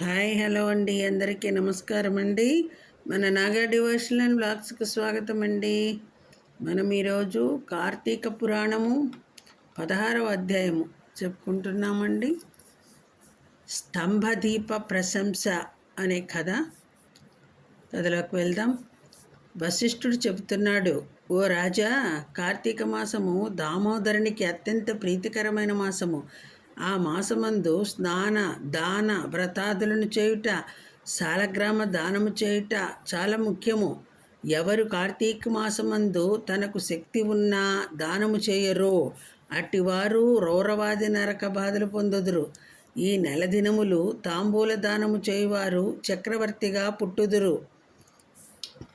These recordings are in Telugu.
హాయ్ హలో అండి. అందరికీ నమస్కారం అండి. మన నాగా డివోషనల్ బ్లాగ్స్కి స్వాగతం అండి. మనం ఈరోజు కార్తీక పురాణము పదహారవ అధ్యాయము చెప్పుకుంటున్నామండి. స్తంభదీప ప్రశంస అనే కథ కథలోకి వెళ్దాం. వశిష్ఠుడు చెబుతున్నాడు ఓ రాజా కార్తీక మాసము దామోదరునికి అత్యంత ప్రీతికరమైన మాసము. ఆ మాసమందు స్నాన దాన వ్రతాదులను చేయుట శాలగ్రామ దానము చేయుట చాలా ముఖ్యము. ఎవరు కార్తీక మాసమందు తనకు శక్తి ఉన్నా దానము చేయరో అట్టివారు రౌరవాది నరక బాధలు పొందుదురు. ఈ నెల దినములు తాంబూల దానము చేయువారు చక్రవర్తిగా పుట్టుదురు.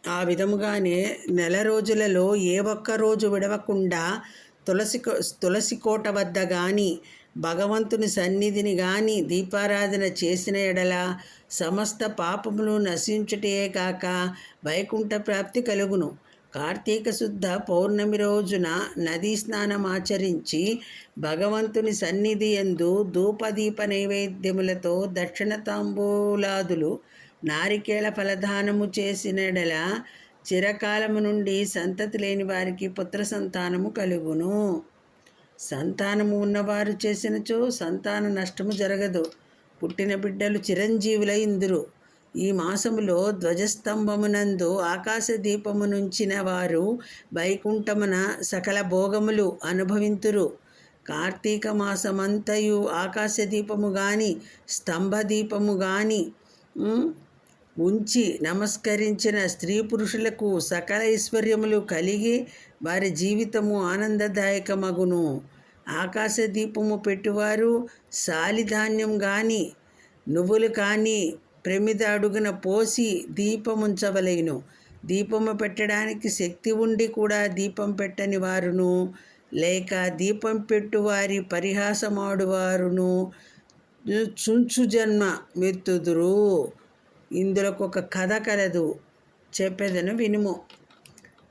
ఆ విధముగానే నెల రోజులలో ఏ ఒక్క రోజు విడవకుండా తులసి కో- తులసి కోట వద్ద కానీ భగవంతుని సన్నిధిని గాని దీపారాధన చేసిన ఎడల సమస్త పాపములు నశించుటే కాక వైకుంఠ ప్రాప్తి కలుగును. కార్తీక శుద్ధ పౌర్ణమి రోజున నదీ స్నానం ఆచరించి భగవంతుని సన్నిధి ఎందు ధూపదీప నైవేద్యములతో దక్షిణ తాంబూలాదులు నారికేళ ఫలదానము చేసినడల చిరకాలము నుండి సంతతి లేని వారికి పుత్ర సంతానము కలుగును. సంతానము ఉన్నవారు చేసినచో సంతాన నష్టము జరగదు. పుట్టిన బిడ్డలు చిరంజీవులై ఇందురు ఈ మాసములో ధ్వజస్తంభమునందు ఆకాశ దీపము నుంచిన వారు వైకుంఠమున సకల భోగములు అనుభవింతురు. కార్తీక మాసమంతయు ఆకాశ దీపము గాని స్తంభ దీపము గాని ఉంచి నమస్కరించిన స్త్రీ పురుషులకు సకల ఐశ్వర్యములు కలిగి వారి జీవితము ఆనందదాయకమగును. ఆకాశ దీపము పెట్టువారు సాలిధాన్యం గాని నువ్వులు కానీ ప్రమిద అడుగున పోసి దీపముంచవలేను. దీపము పెట్టడానికి శక్తి ఉండి కూడా దీపం పెట్టని వారును. లేక దీపం పెట్టువారి పరిహాసమాడువారును. చుంచు జన్మ మెత్తుదురు. ఇందులో ఒక కథ కలదు. చెప్పేదను వినుము.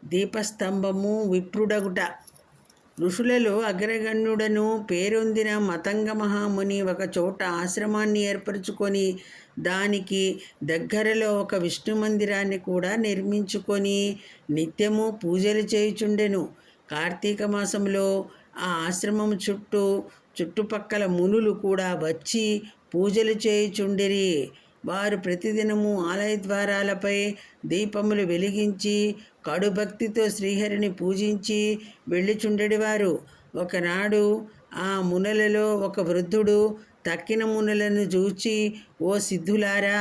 దీపస్తంభము విప్రుడగుట. ఋషులలో అగ్రగణ్యుడను పేరొందిన మతంగ మహాముని ఒక చోట ఆశ్రమాన్ని ఏర్పరచుకొని దానికి దగ్గరలో ఒక విష్ణు మందిరాన్ని కూడా నిర్మించుకొని నిత్యము పూజలు చేయుచుండెను. కార్తీక మాసంలో ఆ ఆశ్రమం చుట్టూ చుట్టుపక్కల మునులు కూడా వచ్చి పూజలు చేయుచుండిరి. వారు ప్రతిదినము ఆలయ ద్వారాలపై దీపములు వెలిగించి కడుభక్తితో శ్రీహరిని పూజించి వెళ్ళిచుండెడివారు. ఒకనాడు ఆ మునలలో ఒక వృద్ధుడు తక్కిన మునలను చూచి ఓ సిద్ధులారా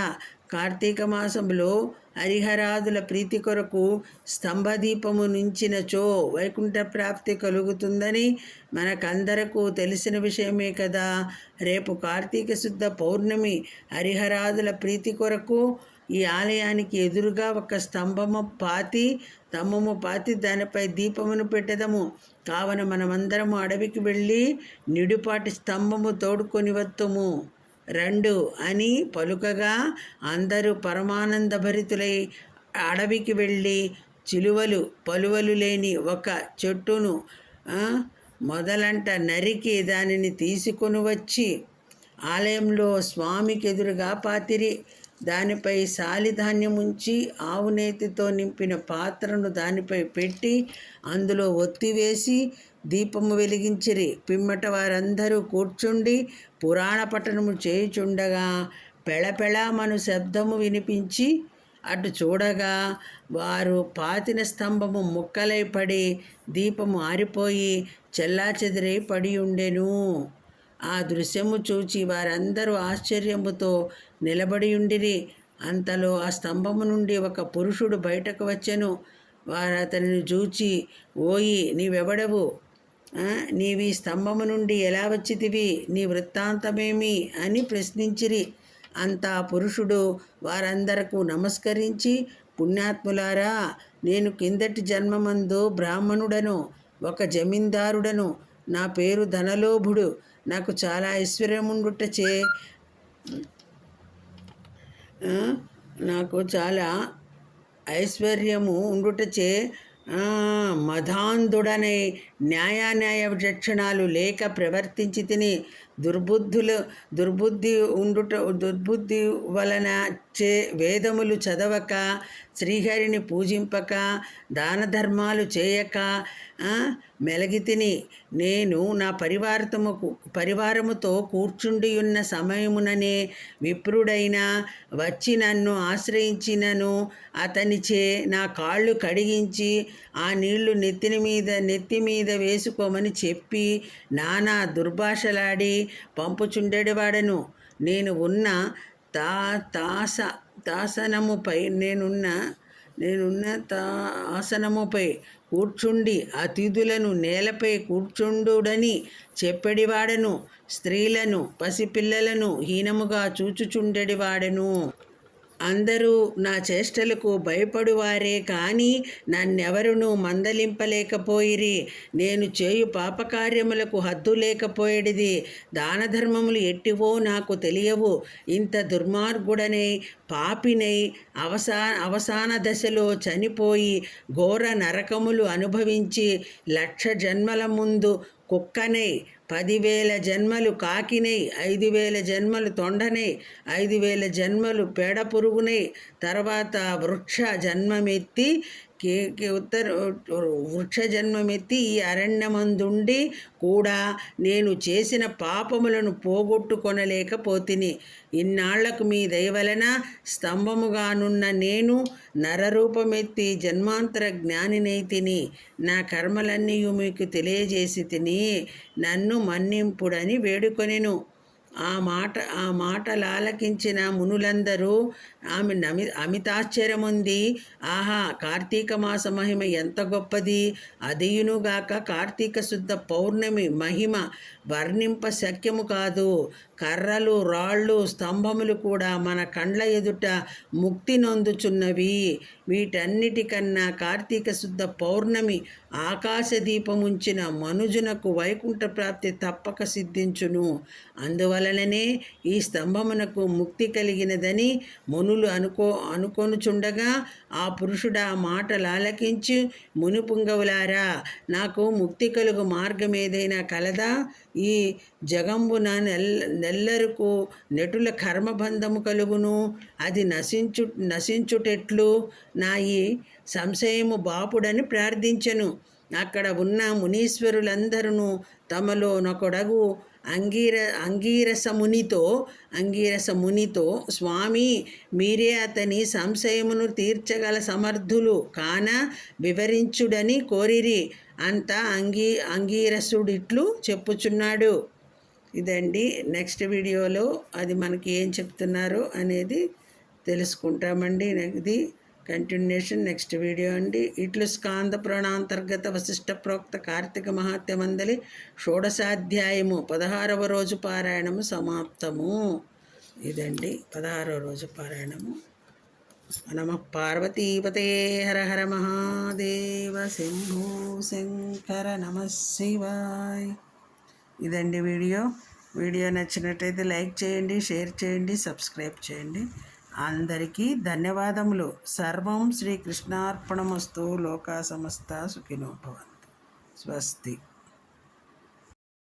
కార్తీక మాసంలో హరిహరాదుల ప్రీతి కొరకు స్తంభదీపము నుంచినచో వైకుంఠ ప్రాప్తి కలుగుతుందని మనకందరకు తెలిసిన విషయమే కదా. రేపు కార్తీక శుద్ధ పౌర్ణమి హరిహరాదుల ప్రీతి కొరకు ఈ ఆలయానికి ఎదురుగా ఒక స్తంభము పాతి స్తంభము పాతి దానిపై దీపమును పెట్టదము. కావున మనమందరము అడవికి వెళ్ళి నిడుపాటి స్తంభము తోడుకొని వత్తుము. రెండు అని పలుకగా అందరూ పరమానందభరితులై అడవికి వెళ్ళి చిలువలు పలువలు లేని ఒక చెట్టును మొదలంట నరికి దానిని తీసుకొని వచ్చి ఆలయంలో స్వామికి ఎదురుగా పాతిరి. దానిపై సాలిధాన్యం ఉంచి ఆవునేతితో నింపిన పాత్రను దానిపై పెట్టి అందులో ఒత్తివేసి దీపము వెలిగించిరి. పిమ్మట వారందరూ కూర్చుండి పురాణ పఠనము చేయుచుండగా పెళపెళమను శబ్దము వినిపించి అటు చూడగా వారు పాతిన స్తంభము ముక్కలై పడి దీపము ఆరిపోయి చెల్లాచెదిరై పడి ఉండెను ఆ దృశ్యము చూచి వారందరూ ఆశ్చర్యముతో నిలబడి ఉండిరి అంతలో ఆ స్తంభము నుండి ఒక పురుషుడు బయటకు వచ్చెను. వారు అతనిని చూచి ఓయి నీవెవడవు? నీవి స్తంభము నుండి ఎలా వచ్చితివి? నీ వృత్తాంతమేమి? అని ప్రశ్నించిరి. అంతా పురుషుడు వారందరకు నమస్కరించి పుణ్యాత్ములారా నేను కిందటి జన్మమందు బ్రాహ్మణుడను ఒక జమీందారుడను. నా పేరు ధనలోభుడు. నాకు చాలా ఐశ్వర్యముండుటచే నాకు చాలా ఐశ్వర్యము ఉండుటచే మధాంధుడనై న్యాయాన్యాయ విచక్షణాలు లేక ప్రవర్తించి తిని దుర్బుద్ధులు దుర్బుద్ధి ఉండుట దుర్బుద్ధి వలన చే వేదములు చదవక శ్రీహరిని పూజింపక దాన ధర్మాలు చేయక మెలగితిని నేను నా పరివారతముకు పరివారముతో కూర్చుండి ఉన్న సమయముననే విప్రుడైన వచ్చి నన్ను ఆశ్రయించినను అతనిచే నా కాళ్ళు కడిగించి ఆ నీళ్ళు నెత్తిని మీద నెత్తి మీద వేసుకోమని చెప్పి నానా దుర్భాషలాడి పంపుచుండేవాడను నేను ఉన్న తా తాస తాసనముపై నేనున్న నేనున్న తా ఆసనముపై కూర్చుండి అతిథులను నేలపై కూర్చుండుడని చెప్పడివాడను. స్త్రీలను పసిపిల్లలను హీనముగా చూచుచుండెడివాడను. అందరూ నా చేష్టలకు భయపడువారే కానీ నన్నెవరును మందలింపలేకపోయిరి. నేను చేయు పాపకార్యములకు హద్దు లేకపోయేడిది. దానధర్మములు ఎట్టివో నాకు తెలియవు. ఇంత దుర్మార్గుడనై పాపినై అవసా అవసాన దశలో చనిపోయి ఘోర నరకములు అనుభవించి లక్ష జన్మల ముందు కుక్కనై పదివేల జన్మలు కాకినై ఐదు వేల జన్మలు తొండనై ఐదు వేల జన్మలు పేడ పురుగునై తర్వాత వృక్ష జన్మమెత్తి కే కే ఉత్తర వృక్షజన్మమెత్తి ఈ అరణ్యమందుండి కూడా నేను చేసిన పాపములను పోగొట్టుకొనలేకపోతిని. ఇన్నాళ్ళకు మీ దయవలన స్తంభముగానున్న నేను నరరూపమెత్తి జన్మాంతర జ్ఞానినైతిని నా కర్మలన్నీ మీకు తెలియజేసి తిని నన్ను మన్నింపుడని వేడుకొనెను. ఆ మాట ఆ మాటలు మునులందరూ ఆమె నమి అమితాశ్చర్యముంది. ఆహా కార్తీక మాస మహిమ ఎంత గొప్పది. అదియునుగాక కార్తీక శుద్ధ పౌర్ణమి మహిమ వర్ణింప శక్యము కాదు. కర్రలు రాళ్ళు స్తంభములు కూడా మన కండ్ల ఎదుట ముక్తి నొందుచున్నవి. వీటన్నిటికన్నా కార్తీక శుద్ధ పౌర్ణమి ఆకాశదీపముంచిన మనుజునకు వైకుంఠ ప్రాప్తి తప్పక సిద్ధించును. అందువలననే ఈ స్తంభమునకు ముక్తి కలిగినదని మునులు అనుకో అనుకొనుచుండగా ఆ పురుషుడు ఆ మాటలు ఆలకించి మునిపుంగవులారా నాకు ముక్తి కలుగు మార్గం ఏదైనా కలదా? ఈ జగంబున నెల్ నెల్లరుకు నెటుల కర్మబంధము కలుగును. అది నశించు నశించుటెట్లు. నా ఈ సంశయము బాపుడని ప్రార్థించెను. అక్కడ ఉన్న మునీశ్వరులందరూ తమలో నొకడగు అంగీర అంగీరసమునితో అంగీరసమునితో స్వామి మీరే అతని సంశయమును తీర్చగల సమర్థులు. కాన వివరించుడని కోరిరి. అంతా అంగీ అంగీరసుడిట్లు చెప్పుచున్నాడు. ఇదండి నెక్స్ట్ వీడియోలో అది మనకి ఏం చెప్తున్నారో అనేది తెలుసుకుంటామండి. ఇది కంటిన్యూషన్ నెక్స్ట్ వీడియో అండి. ఇట్లు స్కాంద పురాణాంతర్గత వశిష్ట ప్రోక్త కార్తీక మహాత్యమందలి షోడశాధ్యాయము పదహారవ రోజు పారాయణము సమాప్తము. ఇదండి పదహారవ రోజు పారాయణము. నమ పార్వతీపతే హర హర మహాదేవ శంభో శంకర నమ శివాయ్. ఇదండి వీడియో. వీడియో నచ్చినట్టయితే లైక్ చేయండి షేర్ చేయండి సబ్స్క్రైబ్ చేయండి. అందరికీ ధన్యవాదములు. సర్వం శ్రీకృష్ణార్పణమస్తు. లోకా సమస్త సుఖినోభవంతు స్వస్తి.